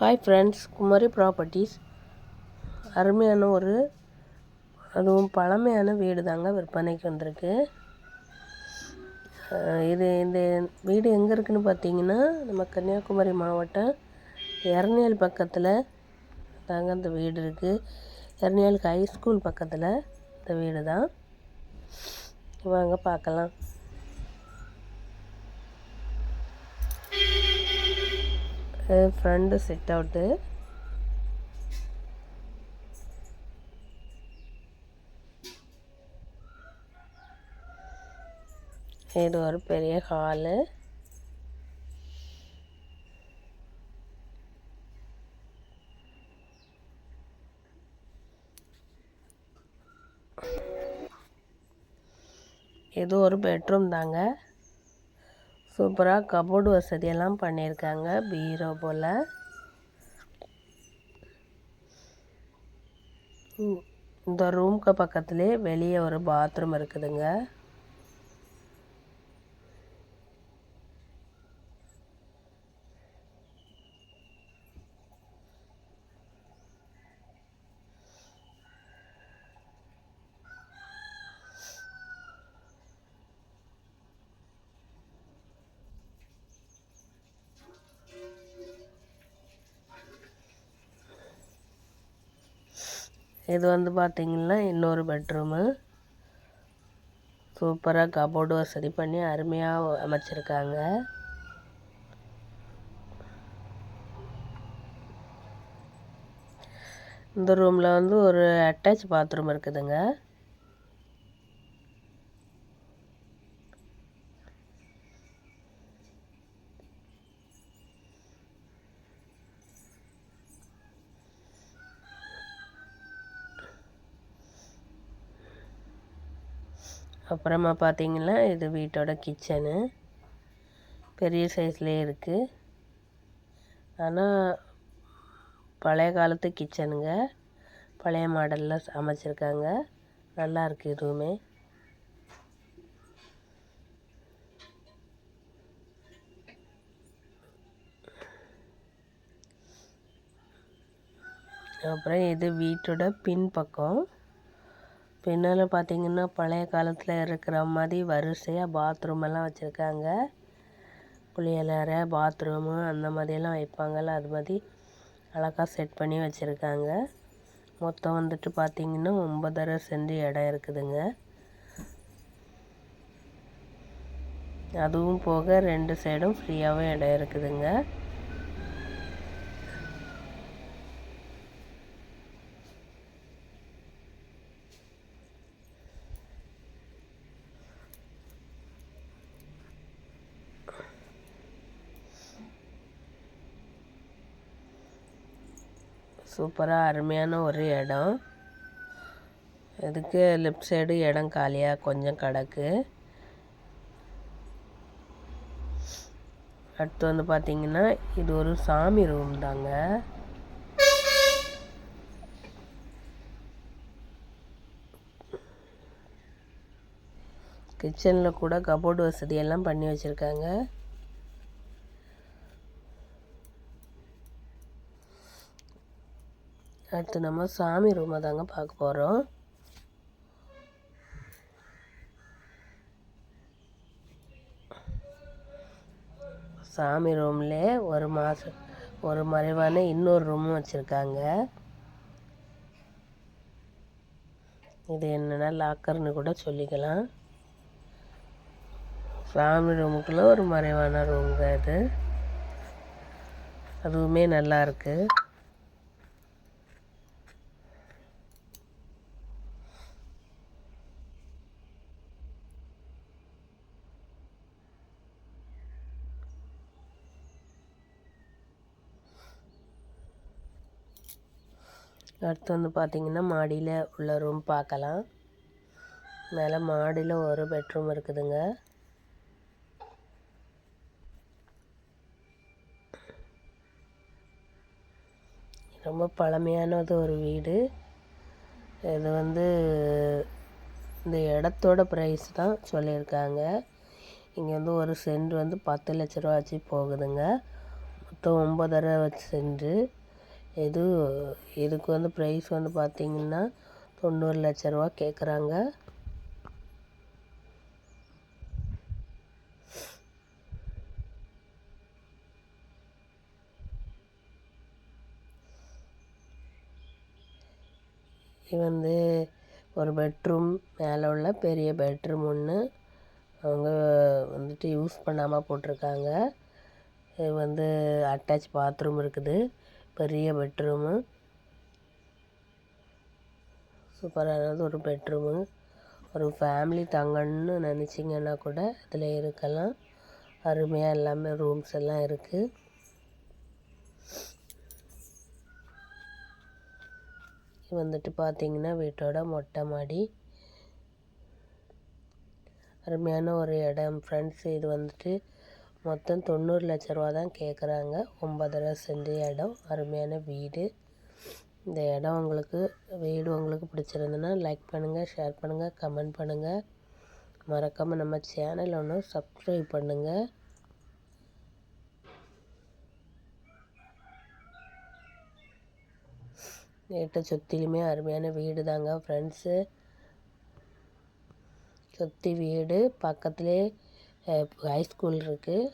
Hi friends Kumari properties அருமையான ஒரு அதுவும் பழமையான வீடு தாங்க விற்பனைக்கு வந்திருக்கு. இது இந்த வீடு எங்கே இருக்குன்னு பார்த்தீங்கன்னா நம்ம கன்னியாகுமரி மாவட்டம் எரணியல் பக்கத்தில் தாங்க இந்த வீடு இருக்குது எரணியலுக்கு ஹைஸ்கூல் பக்கத்தில் இந்த வீடு தான். வாங்க பார்க்கலாம் ஃப்ரண்ட்டு செட் அவுட்டு இது ஒரு பெரிய ஹாலு இது ஒரு பெட்ரூம் தாங்க. சூப்பராக கபோர்டு வசதியெல்லாம் பண்ணியிருக்காங்க. பீரோ போல். ம், இந்த ரூம்க்கு பக்கத்துலேயே வெளியே ஒரு பாத்ரூம் இருக்குதுங்க. இது வந்து பார்த்திங்கன்னா இன்னொரு பெட்ரூமு சூப்பராக கபோர்டு வசதி பண்ணி அருமையாக அமைச்சிருக்காங்க. இந்த ரூமில் வந்து ஒரு அட்டாச் பாத்ரூம் இருக்குதுங்க. அப்புறமா பார்த்தீங்கன்னா இது வீட்டோட கிச்சனு. பெரிய சைஸ்லேயே இருக்குது ஆனால் பழைய காலத்து கிச்சனுங்க. பழைய மாடலில் அமைச்சிருக்காங்க. நல்லா இருக்குது இதுவுமே அப்புறம் இது வீட்டோட பின் பக்கம் பின்னால பார்த்தீங்கன்னா பழைய காலத்தில் இருக்கிற மாதிரி வரிசையாக பாத்ரூம் எல்லாம் வச்சுருக்காங்க. குளியலறை பாத்ரூமு அந்த மாதிரி எல்லாம் வைப்பாங்கல்ல அது மாதிரி அழகாக செட் பண்ணி வச்சுருக்காங்க. மொத்தம் வந்துட்டு பார்த்தீங்கன்னா ஒன்பதரை சென்ட் இடம் இருக்குதுங்க. அதுவும் போக ரெண்டு சைடும் ஃப்ரீயாகவே இடம் இருக்குதுங்க. சூப்பராக அருமையான ஒரு இடம். இதுக்கு லெஃப்ட் சைடு இடம் காலியாக கொஞ்சம் கிடக்கு. அடுத்து வந்து பார்த்தீங்கன்னா இது ஒரு சாமி ரூம் தாங்க. கிச்சனில் கூட கபோர்டு வசதியெல்லாம் பண்ணி வச்சுருக்காங்க. அடுத்து நம்ம சாமி ரூமை தாங்க பார்க்க போகிறோம் சாமி ரூமில் ஒரு மாதம் ஒரு மறைவான இன்னொரு ரூமும் வச்சுருக்காங்க. இது என்னென்னா லாக்கர்னு கூட சொல்லிக்கலாம். சாமி ரூமுக்குள்ளே ஒரு மறைவான ரூம் தான் இது. அதுவுமே நல்லா அடுத்து வந்து பார்த்திங்கன்னா மாடியில் உள்ள ரூம் பார்க்கலாம். மேலே மாடியில் ஒரு பெட்ரூம் இருக்குதுங்க. ரொம்ப பழமையானது ஒரு வீடு. இது வந்து இந்த இடத்தோட ப்ரைஸ் தான் சொல்லியிருக்காங்க. இங்கே வந்து ஒரு சென்ட் வந்து பத்து லட்ச ரூபா ஆச்சு போகுதுங்க. மொத்தம் ஒம்பதரை சென்ட்டு இது இதுக்கு வந்து ப்ரைஸ் வந்து பார்த்திங்கன்னா தொண்ணூறு லட்ச ரூபா கேட்குறாங்க இது வந்து ஒரு பெட்ரூம் மேலே உள்ள பெரிய பெட்ரூம் ஒன்று அவங்க வந்துட்டு யூஸ் பண்ணாமல் போட்டிருக்காங்க. இது வந்து அட்டாச் பாத்ரூம் இருக்குது. பெரிய பெட்ரூமு சூப்பரானது ஒரு பெட்ரூமு ஒரு ஃபேமிலி தங்கணும்னு நினச்சிங்கன்னா கூட இதில் இருக்கலாம். அருமையாக எல்லாமே ரூம்ஸ் எல்லாம் இருக்குது வந்துட்டு பார்த்தீங்கன்னா வீட்டோட மொட்டை மாடி. அருமையான ஒரு இடம். ஃப்ரெண்ட்ஸ் இது வந்துட்டு மொத்தம் தொண்ணூறு லட்ச ரூபா தான் கேட்குறாங்க ஒம்பதரை சென்ட் இடம் அருமையான வீடு. இந்த இடம் உங்களுக்கு வீடு உங்களுக்கு பிடிச்சிருந்துன்னா லைக் பண்ணுங்கள் ஷேர் பண்ணுங்கள் கமெண்ட் பண்ணுங்கள் மறக்காமல் நம்ம சேனல் ஒன்று சப்ஸ்கிரைப் பண்ணுங்கள் வீட்டை சுற்றிலுமே அருமையான வீடு தாங்க ஃப்ரெண்ட்ஸு சுற்றி வீடு பக்கத்துலேயே ஹை ஸ்கூல் இருக்குது